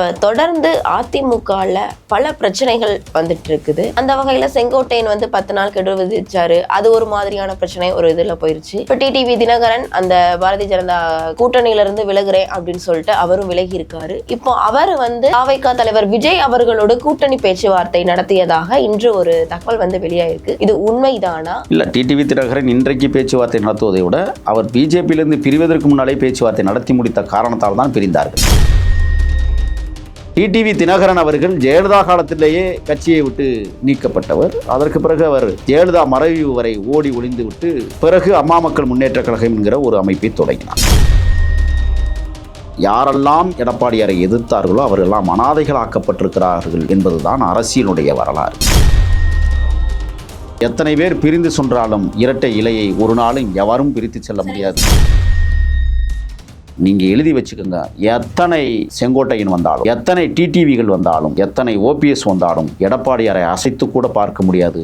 இப்போ தொடர்ந்து அதிமுகவில் பல பிரச்சனைகள் வந்துட்டு இருக்குது அந்த வகையில் செங்கோட்டையன் வந்து பத்து நாள் கெடு விதிச்சாரு. அது ஒரு மாதிரியான பிரச்சனை ஒரு இதில் போயிருச்சு. இப்போ டிடிவி தினகரன் அந்த பாரதிய ஜனதா கூட்டணியில இருந்து விலகுறேன் அப்படின்னு சொல்லிட்டு அவரும் விலகி இருக்காரு இப்போ அவர் வந்து தாவைக்கா தலைவர் விஜய் அவர்களோட கூட்டணி பேச்சுவார்த்தை நடத்தியதாக இன்று ஒரு தகவல் வந்து வெளியாயிருக்கு. இது உண்மைதானா? இல்லை டிடிவி தினகரன் இன்றைக்கு பேச்சுவார்த்தை நடத்துவதை விட அவர் பிஜேபியிலிருந்து பிரிவதற்கு முன்னாலே பேச்சுவார்த்தை நடத்தி முடித்த காரணத்தால் தான் பிரிந்தார்கள். டிடிவி தினகரன் அவர்கள் ஜெயலலிதா காலத்திலேயே கட்சியை விட்டு நீக்கப்பட்டவர். அதற்கு பிறகு அவர் ஜெயலலிதா மறைவு வரை ஓடி ஒளிந்து விட்டு பிறகு அம்மா மக்கள் முன்னேற்ற கழகம் என்கிற ஒரு அமைப்பை தொடங்கினார். யாரெல்லாம் எடப்பாடியாரை எதிர்த்தார்களோ அவரெல்லாம் அனாதைகளாக்கப்பட்டிருக்கிறார்கள் என்பதுதான் அரசியலுடைய வரலாறு. எத்தனை பேர் பிரிந்து சென்றாலும் இரட்டை இலையை ஒரு நாளும் எவரும் பிரித்து செல்ல முடியாது. நீங்க எழுதி வச்சுக்கோங்க. எத்தனை செங்கோட்டையன் வந்தாலும் எத்தனை டிடிவிகள் வந்தாலும் எத்தனை ஓபிஎஸ் வந்தாலும் எடப்பாடியாரை அசைத்து கூட பார்க்க முடியாது.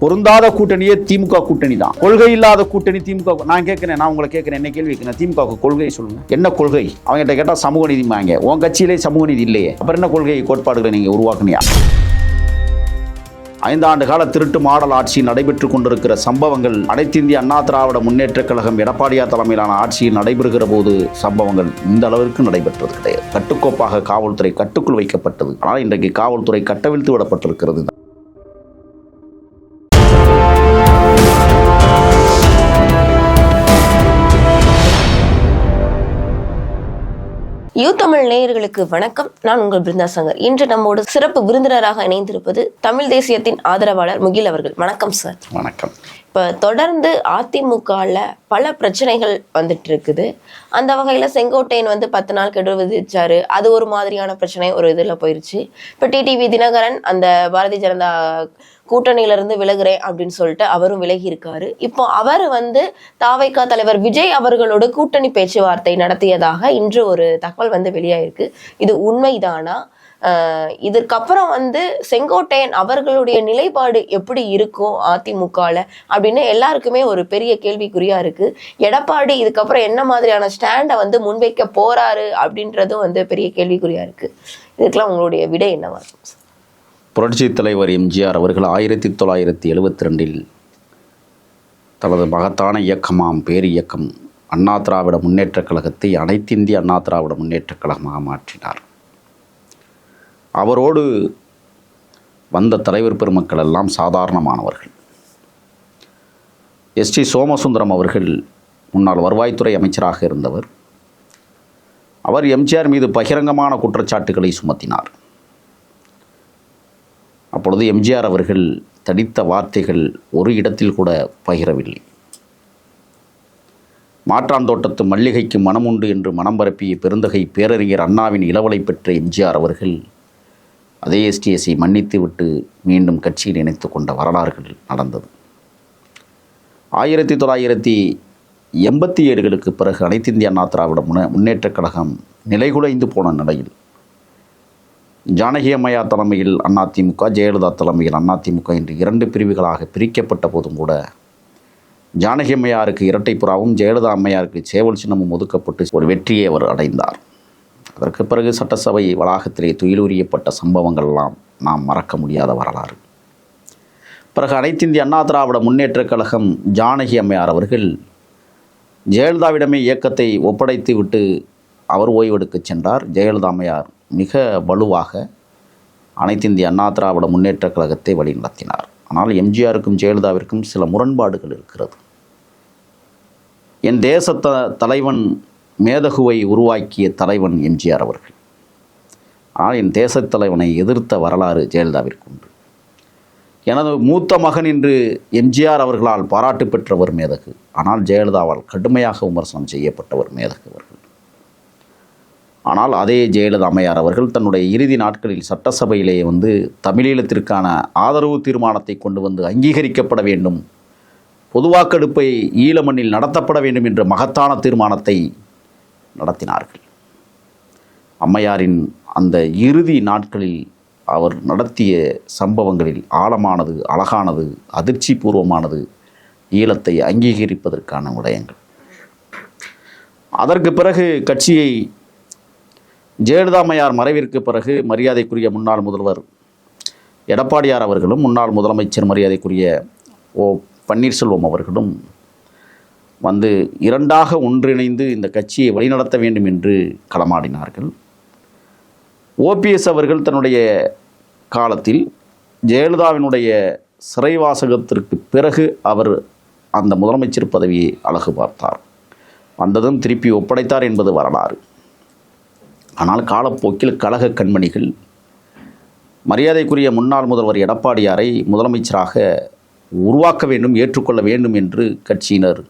பொருந்தாத கூட்டணியே திமுக கூட்டணி தான். கொள்கை இல்லாத கூட்டணி திமுக நான் கேட்கிறேன் நான் உங்களை கேட்கிறேன் என்ன கேள்வி கேட்கிறேன். திமுக கொள்கை சொல்லுங்க. என்ன கொள்கை? அவங்ககிட்ட கேட்டால் சமூக நீதி வாங்க. உன் கட்சியிலே சமூக நீதி இல்லையே. அப்புறம் என்ன கொள்கை கோட்பாடுகளை நீங்க உருவாக்குனியா? ஐந்தாண்டு கால திருட்டு மாடல் ஆட்சி நடைபெற்றுக் கொண்டிருக்கிற சம்பவங்கள் அனைத்து இந்திய அண்ணா திராவிட முன்னேற்ற கழகம் எடப்பாடியார் தலைமையிலான ஆட்சியில் நடைபெறுகிற போது சம்பவங்கள் இந்த அளவிற்கு நடைபெற்றது கிடையாது. கட்டுக்கோப்பாக காவல்துறை கட்டுக்குள் வைக்கப்பட்டது. ஆனால் இன்றைக்கு காவல்துறை கட்டவிழ்த்து விடப்பட்டிருக்கிறது. யூ தமிழ் நேயர்களுக்கு வணக்கம். நான் உங்கள் பிருந்தா சங்கர். இன்று நம்மோடு சிறப்பு விருந்தினராக இணைந்திருப்பது தமிழ் தேசியத்தின் ஆதரவாளர் முகில் அவர்கள். வணக்கம் சார் வணக்கம். இப்போ தொடர்ந்து அதிமுகவில் பல பிரச்சனைகள் வந்துட்டு இருக்குது அந்த வகையில் செங்கோட்டையன் வந்து பத்து நாள் கெடு விதிச்சாரு. அது ஒரு மாதிரியான பிரச்சனை ஒரு இதில் போயிருச்சு. இப்போ டிடிவி தினகரன் அந்த பாரதிய ஜனதா கூட்டணியிலிருந்து விலகிறேன் விலகுறேன் அப்படின்னு சொல்லிட்டு அவரும் விலகி இருக்காரு இப்போ அவர் வந்து தாவைக்கா தலைவர் விஜய் அவர்களோட கூட்டணி பேச்சுவார்த்தை நடத்தியதாக இன்று ஒரு தகவல் வந்து வெளியாயிருக்கு. இது உண்மைதானா? இதற்கப்புறம் வந்து செங்கோட்டையன் அவர்களுடைய நிலைப்பாடு எப்படி இருக்கும் அதிமுகவில் அப்படின்னு எல்லாருக்குமே ஒரு பெரிய கேள்விக்குறியா இருக்கு. எடப்பாடி இதுக்கப்புறம் என்ன மாதிரியான ஸ்டாண்டை வந்து முன்வைக்க போறாரு அப்படின்றதும் வந்து பெரிய கேள்விக்குறியா இருக்கு. இதுக்கெல்லாம் உங்களுடைய விடை என்னவா இருக்கும் சார்? புரட்சித் தலைவர் எம்ஜிஆர் அவர்கள் ஆயிரத்தி தொள்ளாயிரத்தி எழுபத்தி ரெண்டில் தனது மகத்தான இயக்கமாம் பேர் இயக்கம் அண்ணா திராவிட முன்னேற்றக் கழகத்தை அனைத்திந்திய அண்ணா திராவிட முன்னேற்றக் கழகமாக மாற்றினார். அவரோடு வந்த தலைவர் பெருமக்கள் எல்லாம் சாதாரணமானவர்கள். எஸ்டி சோமசுந்தரம் அவர்கள் முன்னாள் வருவாய்த்துறை அமைச்சராக இருந்தவர். அவர் எம்ஜிஆர் மீது பகிரங்கமான குற்றச்சாட்டுகளை சுமத்தினார். அப்பொழுது எம்ஜிஆர் அவர்கள் தடித்த வார்த்தைகள் ஒரு இடத்தில் கூட பகிரவில்லை. மாற்றாந்தோட்டத்து மல்லிகைக்கு மனமுண்டு என்று மனம் பரப்பிய பெருந்தகை பேரறிஞர் அண்ணாவின் இளவலை பெற்ற எம்ஜிஆர் அவர்கள் அதே எஸ்டிஎஸை மன்னித்துவிட்டு மீண்டும் கட்சியில் இணைத்து கொண்ட வரலாறுகள் நடந்தது. ஆயிரத்தி தொள்ளாயிரத்தி எண்பத்தி ஏழுகளுக்கு பிறகு அனைத்து இந்திய அண்ணா திராவிட முன்னேற்றக் கழகம் நிலைகுலைந்து போன நிலையில் ஜானகி அம்மையா தலைமையில் அதிமுக ஜெயலலிதா தலைமையில் அதிமுக என்று இரண்டு பிரிவுகளாக பிரிக்கப்பட்ட போதும் கூட ஜானகி அம்மையாருக்கு இரட்டைப்புறாவும் ஜெயலலிதா அம்மையாருக்கு சேவல் சின்னமும் ஒதுக்கப்பட்டு ஒரு வெற்றியை அவர் அடைந்தார். அதற்கு பிறகு சட்டசபை வளாகத்திலே துயிலுரியப்பட்ட சம்பவங்கள்லாம் நாம் மறக்க முடியாத வரலாறு. பிறகு அனைத்து இந்திய அண்ணா திராவிட முன்னேற்றக் கழகம் ஜானகி அம்மையார் அவர்கள் ஜெயலலிதாவிடமே இயக்கத்தை ஒப்படைத்து விட்டு அவர் ஓய்வெடுக்கச் சென்றார். ஜெயலலிதா அம்மையார் மிக வலுவாக அனைத்து இந்திய அண்ணா திராவிட முன்னேற்றக் கழகத்தை வழிநடத்தினார். ஆனால் எம்ஜிஆருக்கும் ஜெயலலிதாவிற்கும் சில முரண்பாடுகள் இருக்கிறது. என் தேச த தலைவன் மேதகுவை உருவாக்கிய தலைவன் எம்ஜிஆர் அவர்கள். ஆனால் என் தேசத் தலைவனை எதிர்த்த வரலாறு ஜெயலலிதாவிற்கு உண்டு. எனது மூத்த மகன் என்று எம்ஜிஆர் அவர்களால் பாராட்டு பெற்றவர் மேதகு. ஆனால் ஜெயலலிதாவால் கடுமையாக விமர்சனம் செய்யப்பட்டவர் மேதகு அவர்கள். ஆனால் அதே ஜெயலலிதா அம்மையார் அவர்கள் தன்னுடைய இறுதி நாட்களில் சட்டசபையிலே வந்து தமிழீழத்திற்கான ஆதரவு தீர்மானத்தை கொண்டு வந்து அங்கீகரிக்கப்பட வேண்டும். பொதுவாக்கெடுப்பை ஈழமண்ணில் நடத்தப்பட வேண்டும் என்ற மகத்தான தீர்மானத்தை நடத்தினார்கள். அம்மையாரின் அந்த இறுதி நாட்களில் அவர் நடத்திய சம்பவங்களில் ஆழமானது அழகானது அதிர்ச்சி பூர்வமானது ஈழத்தை அங்கீகரிப்பதற்கான விடயங்கள். அதற்கு பிறகு கட்சியை ஜெயலலிதாமையார் மறைவிற்கு பிறகு மரியாதைக்குரிய முன்னாள் முதல்வர் எடப்பாடியார் அவர்களும் முன்னாள் முதலமைச்சர் மரியாதைக்குரிய ஓ பன்னீர்செல்வம் அவர்களும் வந்து இரண்டாக ஒன்றிணைந்து இந்த கட்சியை வழிநடத்த வேண்டும் என்று களமாடினார்கள். ஓபிஎஸ் அவர்கள் தன்னுடைய காலத்தில் ஜெயலலிதாவினுடைய சிறைவாசகத்திற்கு பிறகு அவர் அந்த முதலமைச்சர் பதவியை அழகு பார்த்தார். வந்ததும் திருப்பி ஒப்படைத்தார் என்பது வரலாறு. ஆனால் காலப்போக்கில் கழக கண்மணிகள் மரியாதைக்குரிய முன்னாள் முதல்வர் எடப்பாடியாரை முதலமைச்சராக உருவாக்க வேண்டும் ஏற்றுக்கொள்ள வேண்டும் என்று கட்சியினர்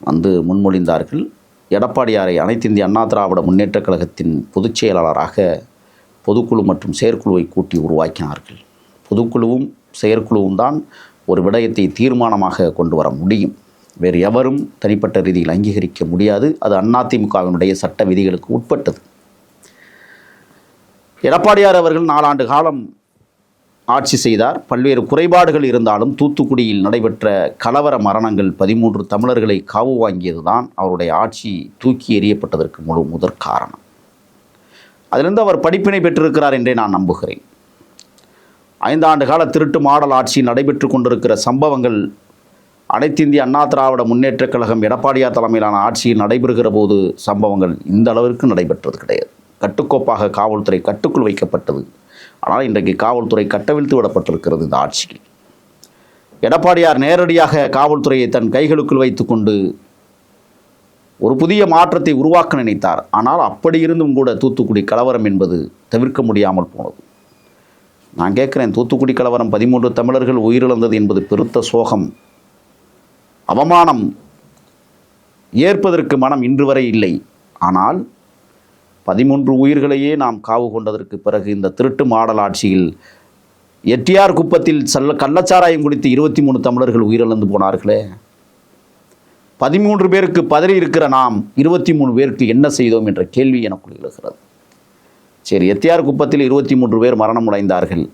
வந்து முன்மொழிந்தார்கள். எடப்பாடியாரை அனைத்து இந்திய அண்ணா திராவிட முன்னேற்றக் கழகத்தின் பொதுச் செயலாளராக பொதுக்குழு மற்றும் செயற்குழுவை கூட்டி உருவாக்கினார்கள். பொதுக்குழுவும் செயற்குழுவும் தான் ஒரு விடயத்தை தீர்மானமாக கொண்டு வர முடியும். வேறு எவரும் தனிப்பட்ட ரீதியில் அங்கீகரிக்க முடியாது. அது அதிமுகவினுடைய சட்ட விதிகளுக்கு உட்பட்டது. எடப்பாடியார் அவர்கள் நாலாண்டு காலம் ஆட்சி செய்தார். பல்வேறு குறைபாடுகள் இருந்தாலும் தூத்துக்குடியில் நடைபெற்ற கலவர மரணங்கள் பதிமூன்று தமிழர்களை காவு வாங்கியதுதான் அவருடைய ஆட்சி தூக்கி எறியப்பட்டதற்கு முழு முதற் காரணம். அதிலிருந்து அவர் படிப்பினை பெற்றிருக்கிறார் என்றே நான் நம்புகிறேன். ஐந்தாண்டு கால திருட்டு மாடல் ஆட்சி நடைபெற்று கொண்டிருக்கிற சம்பவங்கள் அனைத்து இந்திய அண்ணா திராவிட முன்னேற்றக் கழகம் எடப்பாடியார் தலைமையிலான ஆட்சியில் நடைபெறுகிற போது சம்பவங்கள் இந்த அளவிற்கு நடைபெற்றது கிடையாது. கட்டுக்கோப்பாக காவல்துறை கட்டுக்குள் வைக்கப்பட்டது. ஆனால் இன்றைக்கு காவல்துறை கட்டவிழ்த்து விடப்பட்டிருக்கிறது இந்த ஆட்சிக்கு. எடப்பாடியார் நேரடியாக காவல்துறையை தன் கைகளுக்குள் வைத்துக்கொண்டு ஒரு புதிய மாற்றத்தை உருவாக்க நினைத்தார். ஆனால் அப்படி இருந்தும் கூட தூத்துக்குடி கலவரம் என்பது தவிர்க்க முடியாமல் போனது. நான் கேட்குறேன் தூத்துக்குடி கலவரம் பதிமூன்று தமிழர்கள் உயிரிழந்தது என்பது பெருத்த சோகம். அவமானம் ஏற்பதற்கு மனம் இன்று வரை இல்லை. ஆனால் பதிமூன்று உயிர்களையே நாம் காவு கொண்டதற்கு பிறகு இந்த திருட்டு மாடல் ஆட்சியில் எட்டியார் குப்பத்தில் சல்ல கள்ளச்சாராயம் குடித்து இருபத்தி மூணு தமிழர்கள் உயிரிழந்து போனார்களே. பதிமூன்று பேருக்கு பதறி இருக்கிற நாம் இருபத்தி மூணு பேருக்கு என்ன செய்தோம் என்ற கேள்வி எனக்கு எழுகிறது. சரி எத்தியார் குப்பத்தில் இருபத்தி மூன்று பேர் மரணம் அடைந்தார்கள்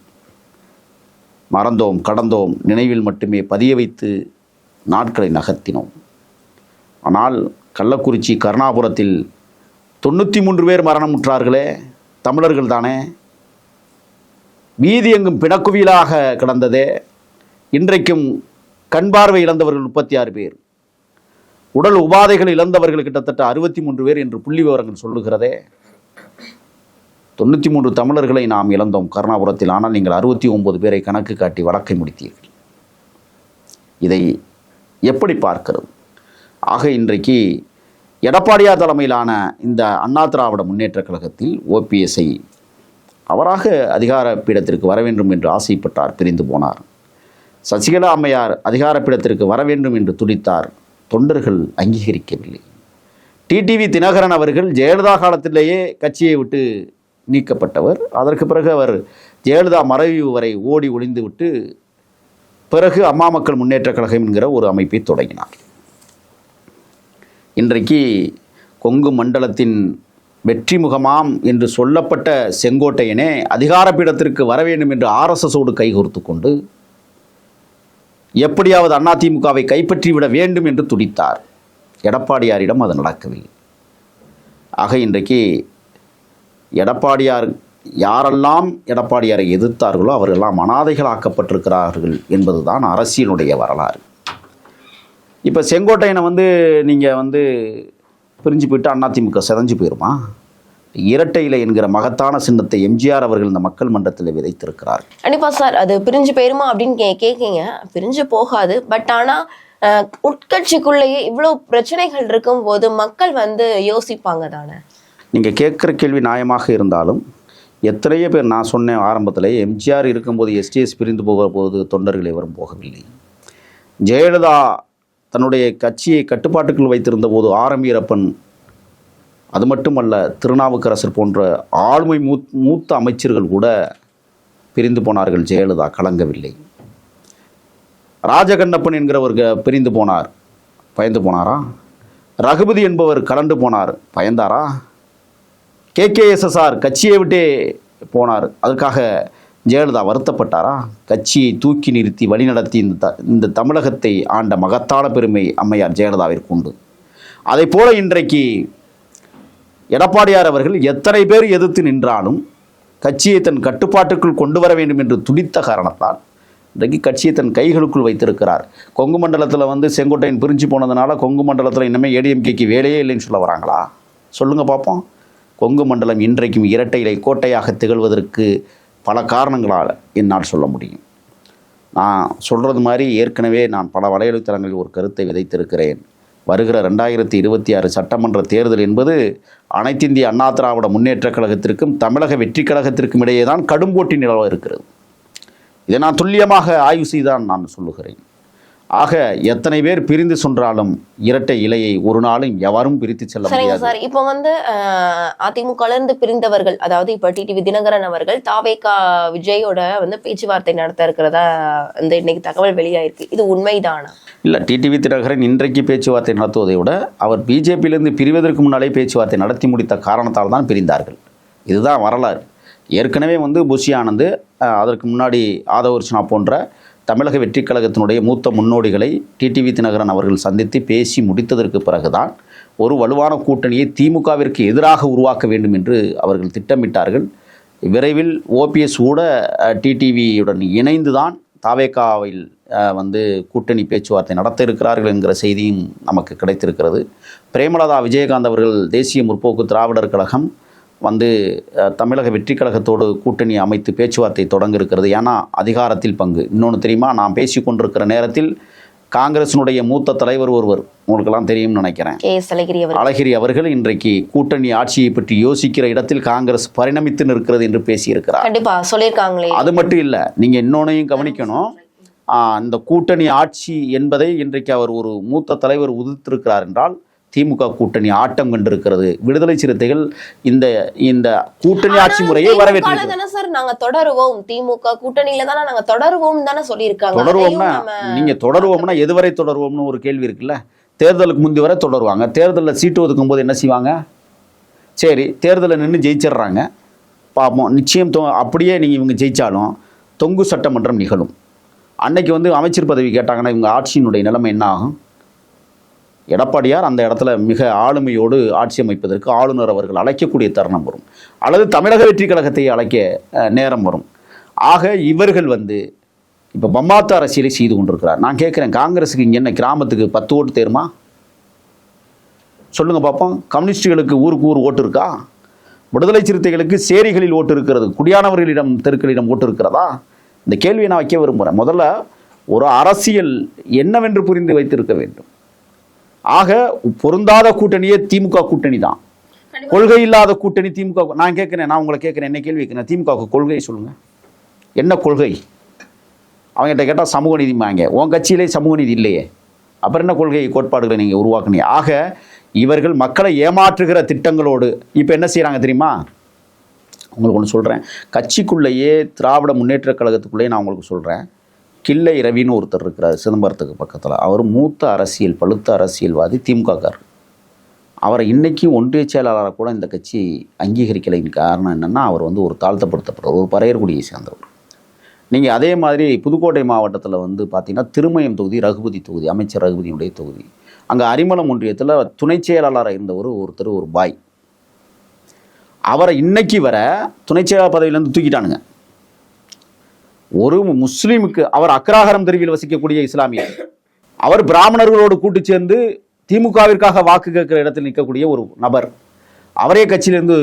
மறந்தோம் கடந்தோம் நினைவில் மட்டுமே பதிய வைத்து நாட்களை நகர்த்தினோம். ஆனால் கள்ளக்குறிச்சி கருணாபுரத்தில் தொண்ணூற்றி மூன்று பேர் மரணமுற்றார்களே. தமிழர்கள் தானே. வீதி எங்கும் பிணக்குவியலாக கிடந்ததே. இன்றைக்கும் கண் பார்வை இழந்தவர்கள் முப்பத்தி ஆறு பேர். உடல் உபாதைகள் இழந்தவர்கள் கிட்டத்தட்ட அறுபத்தி மூன்று பேர் என்று புள்ளி விவரங்கள் சொல்லுகிறதே. தொண்ணூற்றி மூன்று தமிழர்களை நாம் இழந்தோம் கருணாபுரத்தில். ஆனால் நீங்கள் அறுபத்தி ஒன்பது பேரை கணக்கு காட்டி வழக்கை முடித்தீர்கள். இதை எப்படி பார்க்கிறது ஆக இன்றைக்கு எடப்பாடியார் தலைமையிலான இந்த அண்ணா திராவிட முன்னேற்றக் கழகத்தில் ஓபிஎஸ்ஐ அவராக அதிகார பீடத்திற்கு வர வேண்டும் என்று ஆசைப்பட்டார் பிரிந்து போனார். சசிகலா அம்மையார் அதிகார பீடத்திற்கு வர வேண்டும் என்று துடித்தார். தொண்டர்கள் அங்கீகரிக்கவில்லை. டிடிவி தினகரன் அவர்கள் ஜெயலலிதா காலத்திலேயே கட்சியை விட்டு நீக்கப்பட்டவர். அதற்கு பிறகு அவர் ஜெயலலிதா மறைவு வரை ஓடி ஒளிந்து விட்டு பிறகு அம்மா மக்கள் முன்னேற்றக் கழகம் என்கிற ஒரு அமைப்பை தொடங்கினார். இன்றைக்கு கொங்கு மண்டலத்தின் வெற்றி முகமாம் என்று சொல்லப்பட்ட செங்கோட்டையனே அதிகார பீடத்திற்கு வர வேண்டும் என்று ஆர்எஸ்எஸோடு கைகோர்த்து கொண்டு எப்படியாவது அதிமுகவை கைப்பற்றிவிட வேண்டும் என்று துடித்தார். எடப்பாடியாரிடம் அது நடக்கவில்லை. ஆக இன்றைக்கு எடப்பாடியார் யாரெல்லாம் எடப்பாடியாரை எதிர்த்தார்களோ அவர்களெல்லாம் அனாதைகளாக்கப்பட்டிருக்கிறார்கள் என்பதுதான் அரசியலுடைய வரலாறு. இப்போ செங்கோட்டையனை வந்து நீங்கள் வந்து பிரிஞ்சு போயிட்டு அதிமுக செதஞ்சு போயிருமா? இரட்டை இலை என்கிற மகத்தான சின்னத்தை எம்ஜிஆர் அவர்கள் இந்த மக்கள் மன்றத்தில் விதைத்திருக்கிறார். கண்டிப்பா சார் அது பிரிஞ்சு போயிருமா அப்படின்னு கே கேட்கீங்க பிரிஞ்சு போகாது. பட் ஆனா அஹ், உட்கட்சிக்குள்ளேயே இவ்வளவு பிரச்சனைகள் இருக்கும்போது மக்கள் வந்து யோசிப்பாங்க தானே? நீங்கள் கேட்குற கேள்வி நியாயமாக இருந்தாலும் எத்தனையோ பேர் நான் சொன்னேன் ஆரம்பத்தில் எம்ஜிஆர் இருக்கும்போது எஸ்டிஎஸ் பிரிந்து போகிற போது தொண்டர்கள் எவரும் போகவில்லை. ஜெயலலிதா தன்னுடைய கட்சியை கட்டுப்பாட்டுக்குள் வைத்திருந்த போது ஆரம் வீரப்பன் அது மட்டுமல்ல திருநாவுக்கரசர் போன்ற ஆளுமை மூத் மூத்த அமைச்சர்கள் கூட பிரிந்து போனார்கள் ஜெயலலிதா கலங்கவில்லை. ராஜகண்ணப்பன் என்கிறவர் பிரிந்து போனார். பயந்து போனாரா? ரகுபதி என்பவர் கலண்டு போனார். பயந்தாரா? கேகேஎஸ்எஸ்ஆர் கட்சியை விட்டே போனார். அதுக்காக ஜெயலலிதா வருத்தப்பட்டாரா? கட்சியை தூக்கி நிறுத்தி வழிநடத்தி இந்த த இந்த தமிழகத்தை ஆண்ட மகத்தான பெருமை அம்மையார் ஜெயலலிதாவிற்கு உண்டு. அதைப் போல இன்றைக்கு எடப்பாடியார் அவர்கள் எத்தனை பேர் எதிர்த்து நின்றாலும் கட்சியை தன் கட்டுப்பாட்டுக்குள் கொண்டு வர வேண்டும் என்று துடித்த காரணத்தால் இன்றைக்கு கட்சியை தன் கைகளுக்குள் வைத்திருக்கிறார். கொங்கு மண்டலத்தில் வந்து செங்கோட்டையன் பிரிஞ்சு போனதுனால கொங்கு மண்டலத்தில் இன்னமே ஏடிஎம்கேக்கு வேலையே இல்லைன்னு சொல்ல வராங்களா? சொல்லுங்கள் பார்ப்போம் கொங்கு மண்டலம் இன்றைக்கும் இரட்டை இலை கோட்டையாக திகழ்வதற்கு பல காரணங்களால் என்னால் சொல்ல முடியும். நான் சொல்கிறது மாதிரி ஏற்கனவே நான் பல வலையொலித்தளங்களில் ஒரு கருத்தை விதைத்திருக்கிறேன். வருகிற ரெண்டாயிரத்தி இருபத்தி ஆறு சட்டமன்ற தேர்தல் என்பது அனைத்திந்திய அண்ணா திராவிட முன்னேற்றக் கழகத்திற்கும் தமிழக வெற்றிக் கழகத்திற்கும் இடையே தான் கடும் போட்டி நிலவ இருக்கிறது. இதை நான் துல்லியமாக ஆய்வு செய்தான் நான் சொல்லுகிறேன். ஆக எத்தனை பேர் பிரிந்து சென்றாலும் இரட்டை இலையை ஒரு நாளும் எவரும் பிரித்து செல்ல முடியாது. சார். இப்போ வந்து அஹ், அதிமுகல இருந்து பிரிந்தவர்கள் அதாவது இப்ப டிடிவி தினகரன் அவர்கள் தாவேகா விஜயோட வந்து பேச்சுவார்த்தை நடத்த இருக்கிறதா இந்த இன்னைக்கு தகவல் வெளியாயிருக்கு. இது உண்மைதானா? இல்லை டிடிவி தினகரன் இன்றைக்கு பேச்சுவார்த்தை நடத்துவதை விட அவர் பிஜேபியிலிருந்து பிரிவதற்கு முன்னாலே பேச்சுவார்த்தை நடத்தி முடித்த காரணத்தால் தான் பிரிந்தார்கள். இதுதான் வரலாறு. ஏற்கனவே வந்து புஷி ஆனந்த் அதற்கு முன்னாடி ஆதவர்ச்சனா போன்ற தமிழக வெற்றிக் கழகத்தினுடைய மூத்த முன்னோடிகளை டிடிவி தினகரன் அவர்கள் சந்தித்து பேசி முடித்ததற்கு பிறகுதான் ஒரு வலுவான கூட்டணியை திமுகவிற்கு எதிராக உருவாக்க வேண்டும் என்று அவர்கள் திட்டமிட்டார்கள். விரைவில் ஓபிஎஸ் கூட டிடிவியுடன் இணைந்து தான் தாவேக்காவில் வந்து கூட்டணி பேச்சுவார்த்தை நடத்த இருக்கிறார்கள் என்கிற செய்தியும் நமக்கு கிடைத்திருக்கிறது. பிரேமலதா விஜயகாந்த் அவர்கள் தேசிய முற்போக்கு திராவிடர் கழகம் வந்து தமிழக வெற்றிக் கழகத்தோடு கூட்டணி அமைத்து பேச்சுவார்த்தை தொடங்க இருக்கிறது ஏன்னா அதிகாரத்தில் பங்கு. இன்னொன்று தெரியுமா? நான் பேசி கொண்டிருக்கிற நேரத்தில் காங்கிரசினுடைய மூத்த தலைவர் ஒருவர். உங்களுக்கெல்லாம் தெரியும்னு நினைக்கிறேன். அழகிரி அவர்கள். இன்றைக்கு கூட்டணி ஆட்சியை பற்றி யோசிக்கிற இடத்தில் காங்கிரஸ் பரிணமித்து நிற்கிறது என்று பேசியிருக்கிறார். கண்டிப்பா சொல்லியிருக்காங்களே. அது மட்டும் இல்லை நீங்கள் இன்னொன்னையும் கவனிக்கணும். ஆ, இந்த கூட்டணி ஆட்சி என்பதை இன்றைக்கு அவர் ஒரு மூத்த தலைவர் உதிர்த்திருக்கிறார் என்றால் திமுக கூட்டணி ஆட்டம் கண்டிருக்கிறது. விடுதலை சிறுத்தைகள் இந்த இந்த கூட்டணி ஆட்சி முறையை வரவேற்று சார் நாங்க தொடருவோம். திமுக கூட்டணியில தானே நாங்க தொடருவோம் தானே சொல்லியிருக்காங்க. தொடருவோம்னா நீங்க தொடருவோம்னா எதுவரை தொடருவோம்னு ஒரு கேள்வி இருக்குல்ல? தேர்தலுக்கு முந்தி வரை தொடருவாங்க. தேர்தலில் சீட்டு ஒதுக்கும் போது என்ன செய்வாங்க? சரி தேர்தலில் நின்று ஜெயிச்சிடுறாங்க. பார்ப்போம் நிச்சயம் தொ அப்படியே நீங்கள் இவங்க ஜெயிச்சாலும் தொங்கு சட்டமன்றம் நிகழும். அன்னைக்கு வந்து அமைச்சர் பதவி கேட்டாங்கன்னா இவங்க ஆட்சியினுடைய நிலைமை என்ன ஆகும்? எடப்பாடியார் அந்த இடத்துல மிக ஆளுமையோடு ஆட்சி அமைப்பதற்கு ஆளுநர் அவர்கள் அழைக்கக்கூடிய தருணம் வரும். அல்லது தமிழக வெற்றி கழகத்தை அழைக்க நேரம் வரும். ஆக இவர்கள் வந்து இப்போ பம்மாத்து அரசியலை செய்து கொண்டிருக்கிறார். நான் கேட்குறேன் காங்கிரஸுக்கு இங்கே என்ன கிராமத்துக்கு பத்து ஓட்டு தேருமா? சொல்லுங்கள் பார்ப்போம் கம்யூனிஸ்டுகளுக்கு ஊருக்கு ஊர் ஓட்டு இருக்கா? விடுதலை சிறுத்தைகளுக்கு சேரிகளில் ஓட்டு இருக்கிறது குடியானவர்களிடம் தெருக்களிடம் ஓட்டு இருக்கிறதா? இந்த கேள்வியை நான் வைக்க விரும்புகிறேன் முதல்ல ஒரு அரசியல் என்னவென்று புரிந்து வைத்திருக்க வேண்டும். ஆக பொருந்தாத கூட்டணியே திமுக கூட்டணி தான். கொள்கை இல்லாத கூட்டணி திமுக நான் கேட்குறேன் நான் உங்களை கேட்குறேன் என்ன கேள்வி கேட்குறேன்? திமுகவுக்கு கொள்கை சொல்லுங்க. என்ன கொள்கை? அவங்ககிட்ட கேட்டால் சமூக நீதிமாங்க உன் கட்சியிலே சமூக நீதி இல்லையே. அப்புறம் என்ன கொள்கை கோட்பாடுகளை நீங்கள் உருவாக்குனீங்க? ஆக இவர்கள் மக்களை ஏமாற்றுகிற திட்டங்களோடு இப்போ என்ன செய்கிறாங்க தெரியுமா? உங்களுக்கு ஒன்று சொல்கிறேன் கட்சிக்குள்ளேயே திராவிட முன்னேற்றக் கழகத்துக்குள்ளேயே நான் உங்களுக்கு சொல்கிறேன் கிள்ளை ரவின்னு ஒருத்தர் இருக்கிறார் சிதம்பரத்துக்கு பக்கத்தில். அவர் மூத்த அரசியல் பழுத்த அரசியல்வாதி திமுககார் அவரை இன்றைக்கும் ஒன்றிய செயலாளராக கூட இந்த கட்சி அங்கீகரிக்கலைன்னு காரணம் என்னென்னா அவர் வந்து ஒரு தாழ்த்தப்படுத்தப்படுற ஒரு பறையர்குடியை சேர்ந்தவர். நீங்கள் அதே மாதிரி புதுக்கோட்டை மாவட்டத்தில் வந்து பார்த்தீங்கன்னா திருமயம் தொகுதி ரகுபதி தொகுதி அமைச்சர் ரகுபதியுடைய தொகுதி. அங்கே அரிமளம் ஒன்றியத்தில் துணை செயலாளராக இருந்தவர் ஒருத்தர் ஒரு பாய். அவரை இன்னைக்கு வர துணை செயலாளர் பதவியிலேருந்து தூக்கிட்டானுங்க. ஒரு முஸ்லீமுக்கு அவர் அக்ராகரம் தெருவில் வசிக்கக்கூடிய இஸ்லாமியர். அவர் பிராமணர்களோடு கூட்டு சேர்ந்து திமுகவிற்காக வாக்கு கேட்கிற இடத்தில் நிற்கக்கூடிய ஒரு நபர். அவரே கட்சியிலிருந்து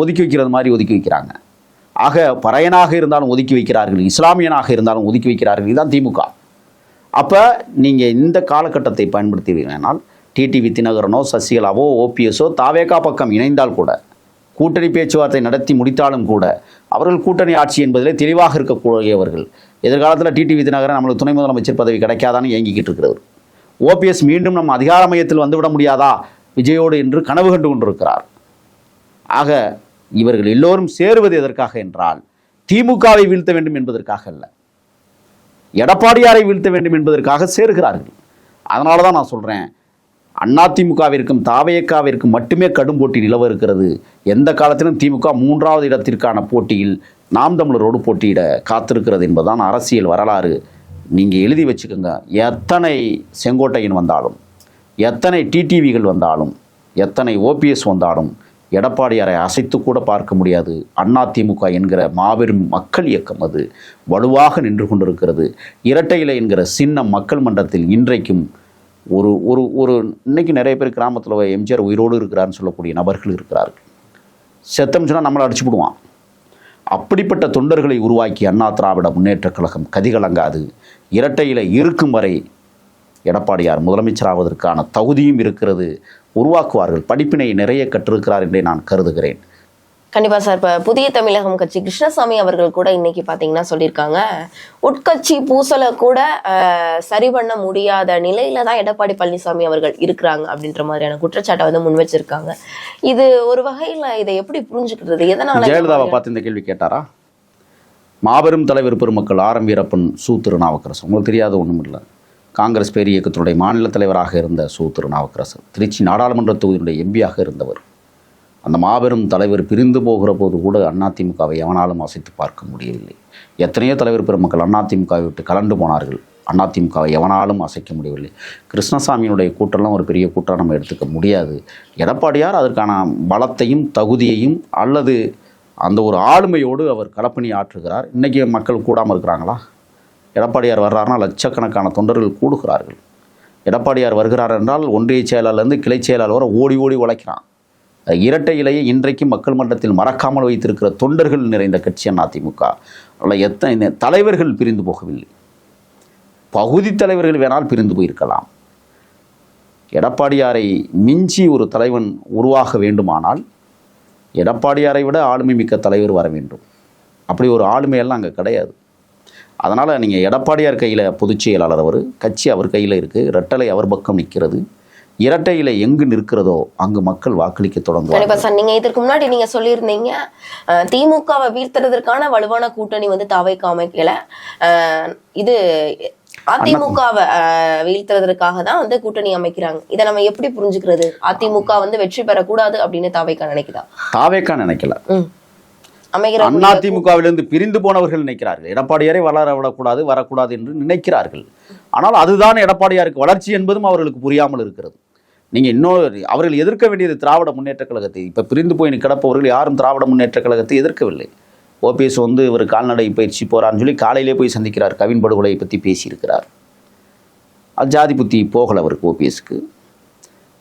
ஒதுக்கி வைக்கிறது மாதிரி ஒதுக்கி வைக்கிறாங்க. ஆக பறையனாக இருந்தாலும் ஒதுக்கி வைக்கிறார்கள் இஸ்லாமியனாக இருந்தாலும் ஒதுக்கி வைக்கிறார்கள் இதுதான் திமுக. அப்போ நீங்கள் இந்த காலகட்டத்தை பயன்படுத்துவீங்கனால் டிடிவி தினகரனோ சசிகலாவோ ஓபிஎஸோ தாவேகா பக்கம் இணைந்தால் கூட கூட்டணி பேச்சுவார்த்தை நடத்தி முடித்தாலும் கூட அவர்கள் கூட்டணி ஆட்சி என்பதிலே தெளிவாக இருக்கக்கூடியவர்கள். எதிர்காலத்தில் டிடிவி தினகரன் நம்மளுக்கு துணை முதலமைச்சர் பதவி கிடைக்காதான்னு இயங்கிக்கிட்டு இருக்கிறவர். ஓபிஎஸ் மீண்டும் நம்ம அதிகார மையத்தில் வந்துவிட முடியாதா? விஜயோடு என்று கனவு கண்டு கொண்டிருக்கிறார். ஆக இவர்கள் எல்லோரும் சேருவது எதற்காக என்றால் திமுகவை வீழ்த்த வேண்டும் என்பதற்காக அல்ல. எடப்பாடியாரை வீழ்த்த வேண்டும் என்பதற்காக சேருகிறார்கள். அதனால தான் நான் சொல்கிறேன் அதிமுகவிற்கும் தாவையக்காவிற்கும் மட்டுமே கடும் போட்டி நிலவ இருக்கிறது. எந்த காலத்திலும் திமுக மூன்றாவது இடத்திற்கான போட்டியில் நாம் தமிழரோடு போட்டியிட காத்திருக்கிறது என்பதுதான் அரசியல் வரலாறு. நீங்கள் எழுதி வச்சுக்கோங்க. எத்தனை செங்கோட்டையன் வந்தாலும் எத்தனை டிடிவிகள் வந்தாலும் எத்தனை ஓபிஎஸ் வந்தாலும் எடப்பாடியாரை அசைத்து கூட பார்க்க முடியாது. அதிமுக என்கிற மாபெரும் மக்கள் இயக்கம் அது. வலுவாக நின்று கொண்டிருக்கிறது. இரட்டை இலை என்கிற சின்ன மக்கள் மன்றத்தில் இன்றைக்கும் ஒரு ஒரு ஒரு இன்னைக்கு நிறைய பேர் கிராமத்தில் எம்ஜிஆர் உயிரோடு இருக்கிறாருன்னு சொல்லக்கூடிய நபர்கள் இருக்கிறார்கள். செத்தம் சொன்னால் நம்மளை அடிச்சு விடுவான். அப்படிப்பட்ட தொண்டர்களை உருவாக்கி அண்ணா திராவிட முன்னேற்றக் கழகம் கதிகலங்காது. இரட்டையில் இருக்கும் வரை எடப்பாடியார் முதலமைச்சராவதற்கான தகுதியும் இருக்கிறது. உருவாக்குவார்கள். படிப்பினை நிறைய கற்றிருக்கிறார் என்றே நான் கருதுகிறேன். கண்டிப்பா சார். இப்ப புதிய தமிழகம் கட்சி கிருஷ்ணசாமி அவர்கள் கூட இன்னைக்கு பாத்தீங்கன்னா சொல்லியிருக்காங்க. உட்கட்சி பூசலை கூட சரி பண்ண முடியாத நிலையில தான் எடப்பாடி பழனிசாமி அவர்கள் இருக்கிறாங்க அப்படின்ற மாதிரியான குற்றச்சாட்டை வந்து முன் வச்சிருக்காங்க. இது ஒரு வகையில இதை எப்படி புரிஞ்சுக்கிறது? எதனால ஜெயலலிதாவை பார்த்து இந்த கேள்வி கேட்டாரா? மாபெரும் தலைவர் பெருமக்கள் ஆர். எம். வீரப்பன் சு. திருநாவுக்கரசு உங்களுக்கு தெரியாத ஒன்றும் இல்லை. காங்கிரஸ் பேர் இயக்கத்தினுடைய மாநில தலைவராக இருந்த சு. திருநாவுக்கரசர். திருச்சி நாடாளுமன்ற தொகுதியினுடைய எம்பியாக இருந்தவர். அந்த மாபெரும் தலைவர் பிரிந்து போகிற போது கூட அதிமுகவை எவனாலும் அசைத்து பார்க்க முடியவில்லை. எத்தனையோ தலைவர் பெருமக்கள் அதிமுகவை விட்டு கலண்டு போனார்கள். அதிமுகவை எவனாலும் அசைக்க முடியவில்லை. கிருஷ்ணசாமியினுடைய கூட்டம்லாம் ஒரு பெரிய கூட்டம் நம்ம எடுத்துக்க முடியாது. எடப்பாடியார் அதற்கான பலத்தையும் தகுதியையும் அல்லது அந்த ஒரு ஆளுமையோடு அவர் களப்பணி ஆற்றுகிறார். இன்றைக்கி மக்கள் கூடாமல் இருக்கிறாங்களா? எடப்பாடியார் வர்றாருன்னா லட்சக்கணக்கான தொண்டர்கள் கூடுகிறார்கள். எடப்பாடியார் வருகிறார் என்றால் ஒன்றிய செயலாளர்லேருந்து கிளை செயலாளர் வர ஓடி ஓடி உழைக்கிறான். இரட்டை இலையை இன்றைக்கு மக்கள் மன்றத்தில் மறக்காமல் வைத்திருக்கிற தொண்டர்கள் நிறைந்த கட்சி அதிமுக அதில் எத்தனை தலைவர்கள் பிரிந்து போகவில்லை. பகுதி தலைவர்கள் வேணால் பிரிந்து போயிருக்கலாம். எடப்பாடியாரை மிஞ்சி ஒரு தலைவன் உருவாக வேண்டுமானால் எடப்பாடியாரை விட ஆளுமை மிக்க தலைவர் வர வேண்டும். அப்படி ஒரு ஆளுமையெல்லாம் அங்கே கிடையாது. அதனால் நீங்கள் எடப்பாடியார் கையில் பொதுச் செயலாளர் அவர் கட்சி அவர் கையில் இருக்குது ரெட்டலை அவர் பக்கம் நிற்கிறது இரட்டை இலை எங்கு நிற்கிறதோ அங்கு மக்கள் வாக்களிக்க தொடங்குவார்கள். கண்டிப்பா சார். நீங்க இதற்கு முன்னாடி நீங்க சொல்லியிருந்தீங்க திமுகவை வீழ்த்துறதற்கான வலுவான கூட்டணி வந்து தாவைக்கு அமைக்கல அஹ், இது அதிமுகவை அஹ், வீழ்த்துறதற்காக தான் வந்து கூட்டணி அமைக்கிறாங்க. இதை நம்ம எப்படி புரிஞ்சுக்கிறது? அதிமுக வந்து வெற்றி பெறக்கூடாது அப்படின்னு தாவைக்கா நினைக்குதா? தாவேக்கா நினைக்கல. அதிமுகவிலிருந்து பிரிந்து போனவர்கள் நினைக்கிறார்கள். எடப்பாடியாரை வளர விடக்கூடாது வரக்கூடாது என்று நினைக்கிறார்கள். ஆனால் அதுதான் எடப்பாடியாருக்கு வளர்ச்சி என்பதும் அவர்களுக்கு புரியாமல் இருக்கிறது. நீங்கள் இன்னொரு அவர்கள் எதிர்க்க வேண்டியது திராவிட முன்னேற்றக் கழகத்தை. இப்போ பிரிந்து போய் கிடப்பவர்கள் யாரும் திராவிட முன்னேற்றக் கழகத்தை எதிர்க்கவில்லை. ஓபிஎஸ் வந்து இவர் கால்நடை பயிற்சி போகிறான்னு சொல்லி காலையிலே போய் சந்திக்கிறார். கவின் படுகொலை பற்றி பேசியிருக்கிறார். அது ஜாதி புத்தி போகல அவருக்கு ஓபிஎஸ்க்கு.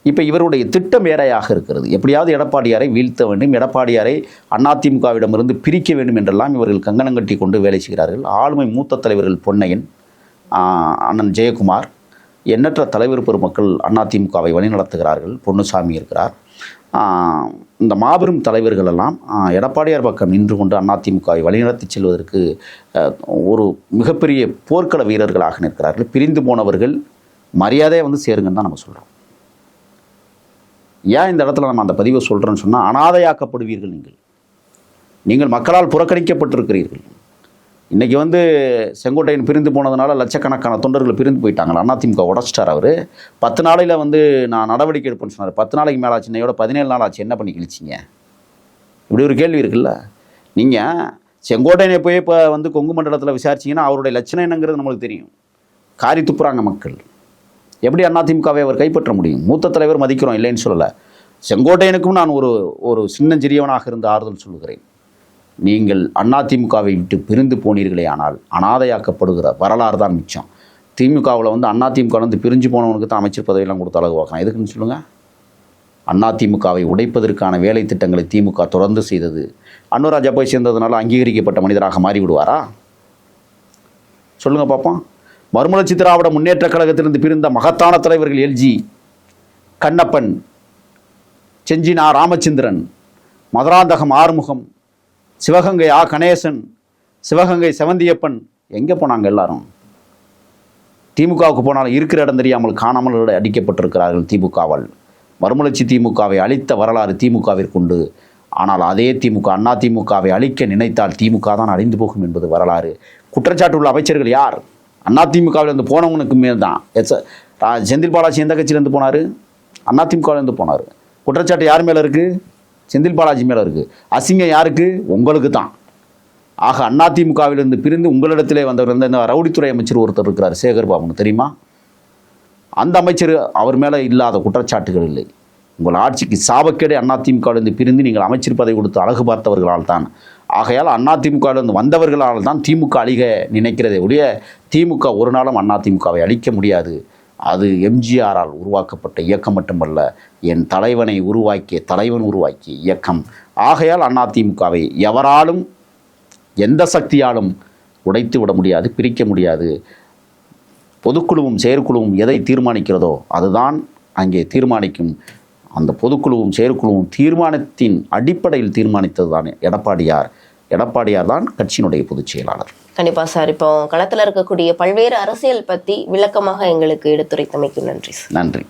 இப்போ இவருடைய திட்டம் வேறையாக இருக்கிறது. எப்படியாவது எடப்பாடியாரை வீழ்த்த வேண்டும். எடப்பாடியாரை அதிமுகவிடமிருந்து பிரிக்க வேண்டும் என்றெல்லாம் இவர்கள் கங்கணம் கட்டி கொண்டு வேலை செய்கிறார்கள். ஆளுமை மூத்த தலைவர்கள் பொன்னையன் அண்ணன் ஜெயக்குமார் எண்ணற்ற தலைவர் பெருமக்கள் அதிமுகவை வழிநடத்துகிறார்கள் பொன்னுசாமி இருக்கிறார். இந்த மாபெரும் தலைவர்கள் எல்லாம் எடப்பாடியார் பக்கம் நின்று கொண்டு அதிமுகவை வழிநடத்தி செல்வதற்கு ஒரு மிகப்பெரிய போர்க்கள வீரர்களாக நிற்கிறார்கள். பிரிந்து போனவர்கள் மரியாதையை வந்து சேருங்கன்னு தான் நம்ம சொல்கிறோம் ஏன் இந்த இடத்துல நம்ம அந்த பதிவை சொல்கிறோன்னு சொன்னால் அனாதையாக்கப்படுவீர்கள் நீங்கள். நீங்கள் மக்களால் புறக்கணிக்கப்பட்டிருக்கிறீர்கள். இன்றைக்கி வந்து செங்கோட்டையன் பிரிந்து போனதுனால லட்சக்கணக்கான தொண்டர்கள் பிரிந்து போயிட்டாங்களா அதிமுக உடச்சிட்டார் அவர். பத்து நாளையில் வந்து நான் நடவடிக்கை எடுப்பேன்னு சொன்னார். பத்து நாளைக்கு மேலே ஆச்சு பதினேழு நாள் ஆச்சு என்ன பண்ணி கிழிச்சிங்க? இப்படி ஒரு கேள்வி இருக்குல்ல. நீங்கள் செங்கோட்டையனை போய் இப்போ வந்து கொங்கு மண்டலத்தில் விசாரிச்சீங்கன்னா அவருடைய லட்சணம் என்னங்கிறது நம்மளுக்கு தெரியும். காரி துப்புறாங்க மக்கள். எப்படி அதிமுகவை அவர் கைப்பற்ற முடியும்? மூத்த தலைவர் மதிக்கிறோம் இல்லைன்னு சொல்லலை. செங்கோட்டையனுக்கும் நான் ஒரு ஒரு சின்னஞ்சிறியவனாக இருந்து ஆறுதல் சொல்லுகிறேன். நீங்கள் அதிமுகவை விட்டு பிரிந்து போனீர்களே ஆனால் அனாதையாக்கப்படுகிற வரலாறு தான் மிச்சம். திமுகவில் வந்து அதிமுக வந்து பிரிஞ்சு போனவனுக்கு தான் அமைச்சர் பதவியெல்லாம் கொடுத்து அழகு பார்க்கலாம். எதுக்குன்னு சொல்லுங்கள் அதிமுகவை உடைப்பதற்கான வேலை திட்டங்களை திமுக தொடர்ந்து செய்தது. அன்னுராஜா போய் சேர்ந்ததுனால அங்கீகரிக்கப்பட்ட மனிதராக மாறிவிடுவாரா? சொல்லுங்கள் பார்ப்போம் மறுமலர்ச்சி திராவிட முன்னேற்ற கழகத்திலிருந்து பிரிந்த மகத்தான தலைவர்கள் எல்ஜி கண்ணப்பன் செஞ்சினா ராமச்சந்திரன் மதுராந்தகம் ஆறுமுகம் சிவகங்கை ஆ. கணேசன் சிவகங்கை செவந்தியப்பன் எங்கே போனாங்க எல்லாரும்? திமுகவுக்கு போனாலும் இருக்கிற இடம் தெரியாமல் காணாமல் அடிக்கப்பட்டிருக்கிறார்கள் திமுகவால். மறுமலர்ச்சி திமுகவை அழித்த வரலாறு திமுகவிற்குண்டு ஆனால் அதே திமுக அண்ணா திமுகவை அழிக்க நினைத்தால் திமுக தான் அழிந்து போகும் என்பது வரலாறு. குற்றச்சாட்டு உள்ள அமைச்சர்கள் யார்? அண்ணா திமுகவிலிருந்து போனவங்களுக்கு மேல் தான். எஸ் ரா- செந்தில் பாலாஜி எந்த கட்சியிலேருந்து போனார்? அதிமுகவிலேருந்து போனார். குற்றச்சாட்டு யார் மேலே இருக்குது செந்தில் பாலாஜி மேலே இருக்குது அசிங்கம் யாருக்கு? உங்களுக்கு தான் ஆக அதிமுகவிலிருந்து பிரிந்து உங்களிடத்திலே வந்தவர் இருந்த இந்த ரவுடித்துறை அமைச்சர் ஒருத்தர் இருக்கிறார் சேகர்பாபுன்னு தெரியுமா? அந்த அமைச்சர் அவர் மேலே இல்லாத குற்றச்சாட்டுகள் இல்லை. உங்கள் ஆட்சிக்கு சாபக்கேடு அதிமுகவிலிருந்து பிரிந்து நீங்கள் அமைச்சர் பதவி கொடுத்து அழகு பார்த்தவர்களால் தான். ஆகையால் அதிமுகவிலிருந்து வந்தவர்களால் தான் திமுக அழிக நினைக்கிறதே ஒழிய திமுக ஒரு நாளும் அதிமுகவை அழிக்க முடியாது. அது எம்ஜிஆரால் உருவாக்கப்பட்ட இயக்கம் மட்டுமல்ல என் தலைவனை உருவாக்கிய தலைவன் உருவாக்கிய இயக்கம். ஆகையால் அதிமுகவை எவராலும் எந்த சக்தியாலும் உடைத்து விட முடியாது பிரிக்க முடியாது. பொதுக்குழுவும் செயற்குழுவும் எதை தீர்மானிக்கிறதோ அதுதான் அங்கே தீர்மானிக்கும். அந்த பொதுக்குழுவும் செயற்குழுவும் தீர்மானத்தின் அடிப்படையில் தீர்மானித்தது தான் எடப்பாடியார். எடப்பாடியார் தான் கட்சியினுடைய பொதுச் செயலாளர். கண்டிப்பாக சார். இப்போ களத்தில் இருக்கக்கூடிய பல்வேறு அரசியல் பற்றி விளக்கமாக எங்களுக்கு எடுத்துரைத்தமைக்கு நன்றி சார். நன்றி.